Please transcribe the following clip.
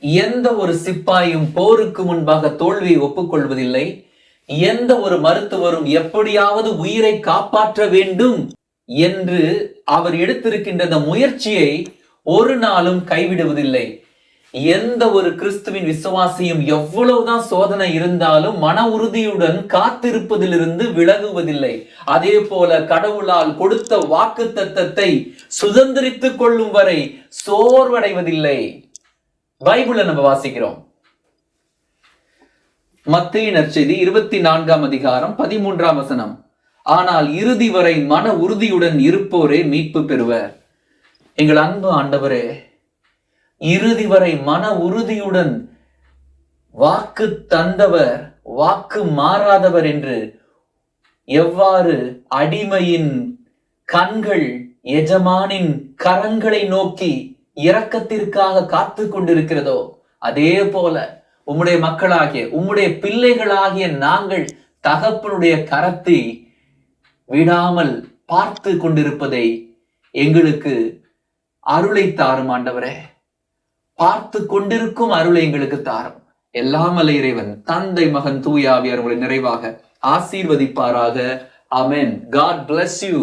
எந்த ஒரு சிப்பாயும் போருக்கு முன்பாக தோல்வியை ஒப்புக்கொள்வதில்லை. எந்த ஒரு மருத்துவரும் எப்படியாவது உயிரை காப்பாற்ற வேண்டும் என்று அவர் எடுத்திருக்கின்ற அந்த முயற்சியை ஒரு நாளும் கைவிடுவதில்லை. எந்த ஒரு கிறிஸ்துவின் விசுவாசியும் எவ்வளவுதான் சோதனை இருந்தாலும் மன உறுதியுடன் காத்திருப்பதிலிருந்து விலகுவதில்லை. அதே போல கடவுளால் கொடுத்த வாக்கு தத்தத்தை சுதந்திரித்துக் கொள்ளும் வரை சோர்வடைவதில்லை. பைபிள நம்ம வாசிக்கிறோம். மத்திய நற்செய்தி இருபத்தி நான்காம் அதிகாரம் பதிமூன்றாம் வசனம். ஆனால் இறுதி வரை மன உறுதியுடன் இருப்போரே மீட்பு பெறுவர். எங்கள் அன்பு ஆண்டவரே இறுதி வரை மன உறுதியுடன் வாக்கு தந்தவர் வாக்கு மாறாதவர் என்று எவ்வாறு அடிமையின் கண்கள் எஜமானின் கரங்களை நோக்கி இரக்கத்திற்காக காத்து கொண்டிருக்கிறதோ அதே போல உம்முடைய மக்களாகிய உம்முடைய பிள்ளைகளாகிய நாங்கள் தகப்பனுடைய கரத்தை விடாமல் பார்த்து கொண்டிருப்பதை எங்களுக்கு அருளை தாரும் ஆண்டவரே. பார்த்து கொண்டிருக்கும் அருளை எங்களுக்கு தாரும். எல்லாம் அல்ல இறைவன். தந்தை மகன் தூயாவியார் உங்களை நிறைவாக ஆசீர்வதிப்பாராக. Amen God bless you